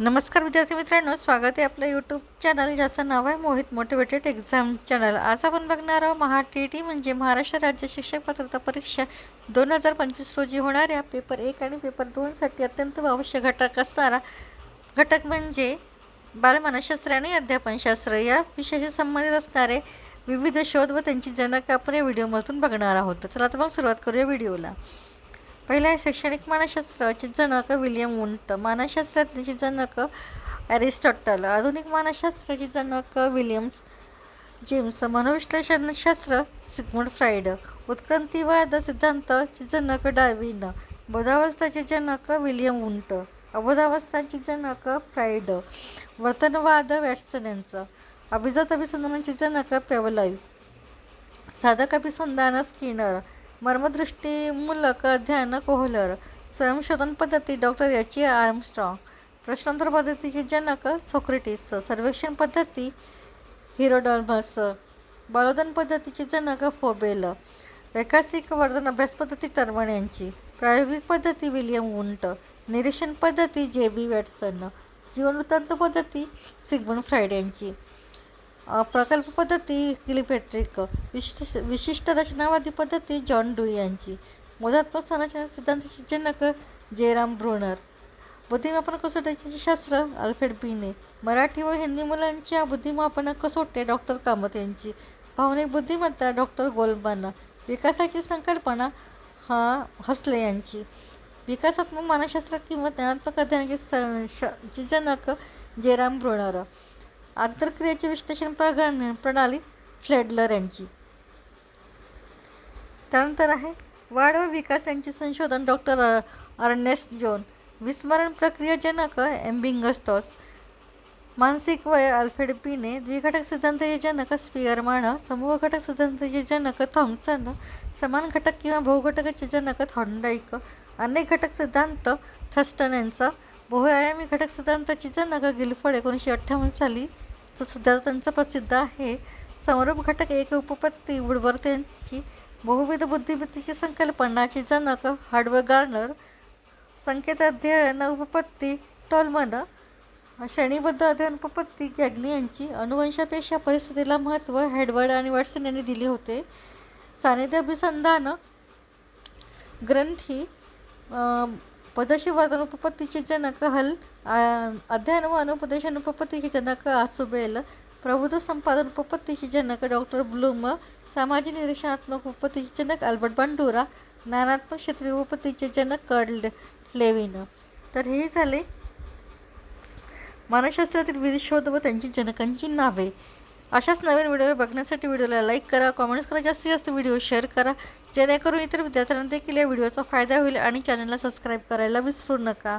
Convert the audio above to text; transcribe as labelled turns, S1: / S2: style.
S1: नमस्कार विद्यार्थी मित्रांनो स्वागत आहे आपलं यूट्यूब चॅनल ज्याचं नाव आहे मोहित मोटिवेटेड एक्झाम चॅनल आज आपण बघणार आहोत महा टी टी म्हणजे महाराष्ट्र राज्य शिक्षक पात्रता परीक्षा दोन हजार पंचवीस रोजी होणाऱ्या पेपर एक आणि पेपर दोनसाठी अत्यंत आवश्यक घटक असणारा घटक म्हणजे बालमानसशास्त्र आणि अध्यापनशास्त्र या विषयाशी संबंधित असणारे विविध शोध व त्यांची जनक आपण या व्हिडिओमधून बघणार आहोत. चला तर मग सुरुवात करूया व्हिडिओला पहिला आहे शैक्षणिक मानसशास्त्राचे जनक विलियम वुंट मानसशास्त्रज्ञाचे जनक ॲरिस्टॉटल आधुनिक मानसशास्त्राचे जनक विलियम जेम्स मनोविश्लेषणशास्त्र सिग्मंड फ्राईड उत्क्रांतीवाद सिद्धांताचे जनक डार्विन बोधावस्थाचे जनक विलियम वुंट अबोधावस्थाचे जनक फ्राईड वर्तनवाद वॅटसन यांचं अभिजात अभिसंधानाचे जनक पेवलाई साधक अभिसंधान स्किनर मर्मदृष्टीमूलक अध्ययन कोहलर स्वयंशोधन पद्धती डॉक्टर याची आर्मस्ट्रॉंग प्रश्नोत्तर पद्धतीचे जनक सोक्रेटिस सर्वेक्षण पद्धती हिरोडॉल्मस बलोदन पद्धतीचे जनक फोबेल वैकासिक वर्धन अभ्यास पद्धती टर्मन यांची प्रायोगिक पद्धती विलियम उंट निरीक्षण पद्धती जे बी वॅटसन जीवनवृत्तांत पद्धती सिगमन फ्रायड यांची. प्रकल्प पद्धती किलिपेट्रिक विशिष्ट विशिष्ट रचनावादी पद्धती जॉन डू यांची. मोदात्मक संरचना सिद्धांताचे जनक जयराम ब्रोनर. बुद्धिमापन कसोट्याचे शास्त्र अल्फ्रेड बीने मराठी व हिंदी मुलांच्या बुद्धिमापन कसोटे डॉक्टर कामत यांची. भावनिक बुद्धिमत्ता डॉक्टर गोलबान. विकासाची संकल्पना हा हसले यांची. विकासात्मक मानसशास्त्र किंवा ज्ञानात्मक अध्ययनाचे जनक जयराम ब्रोनर. आंतरक्रियेचे विश्लेषण प्रगण प्रणाली फ्लेडलर यांची. त्यानंतर आहे वाढ व विकास यांचे संशोधन डॉक्टर अर्नेस्ट जोन. विस्मरण प्रक्रियाजनक एम्बिंगस्टॉस. मानसिक वय अल्फ्रेड पीने. द्विघटक सिद्धांताचे जनक स्पियरमान समूह घटक सिद्धांताचे जनक थॉम्सन समान घटक किंवा बहुघटकाचे जनक थॉन्डाईक. अनेक घटक सिद्धांत थस्टन यांचा बहुआयामी घटक सिद्धांताचे जनक गिलफड एकोणीसशे अठ्ठावन्न साली सध्या त्यांचं प्रसिद्ध आहे. समरूप घटक एक उपपत्ती वुडवर्थ बहुविध बुद्धिमत्तेची संकल्पनाची जनक हार्डवेअर गार्नर संकेत अध्ययन उपपत्ती टॉलमन श्रेणीबद्ध अध्ययन उपपत्ती गॅग्नी यांची अनुवंशापेक्षा परिस्थितीला महत्त्व हेडवर्ड आणि वॉटसन यांनी दिले होते. सानिध्य अभिसंधान ग्रंथी पदशी वर्धन उपपत्तीचे जनक हल अध्ययन व अनुपदेशन उपपत्तीचे जनक आसुबेल प्रबुद्ध संपादन उपपत्तीचे जनक डॉक्टर ब्लूम सामाजिक निरीक्षणात्मक उपपत्तीचे जनक अल्बर्ट बांडुरा ज्ञानात्मक क्षेत्रीय उपपत्तीचे जनक कर्ल लेविन. तर हे झाले मानसशास्त्रातील विविध शोध व त्यांची जनकांची नावे. अशाच नवीन व्हिडिओ बघण्यासाठी व्हिडिओला लाईक करा कॉमेंट्स करा जास्तीत जास्त व्हिडिओ शेअर करा. जेणेकरून इतर विद्यार्थ्यांना देखील या व्हिडिओचा फायदा होईल आणि चॅनलला सबस्क्राईब करायला विसरू नका.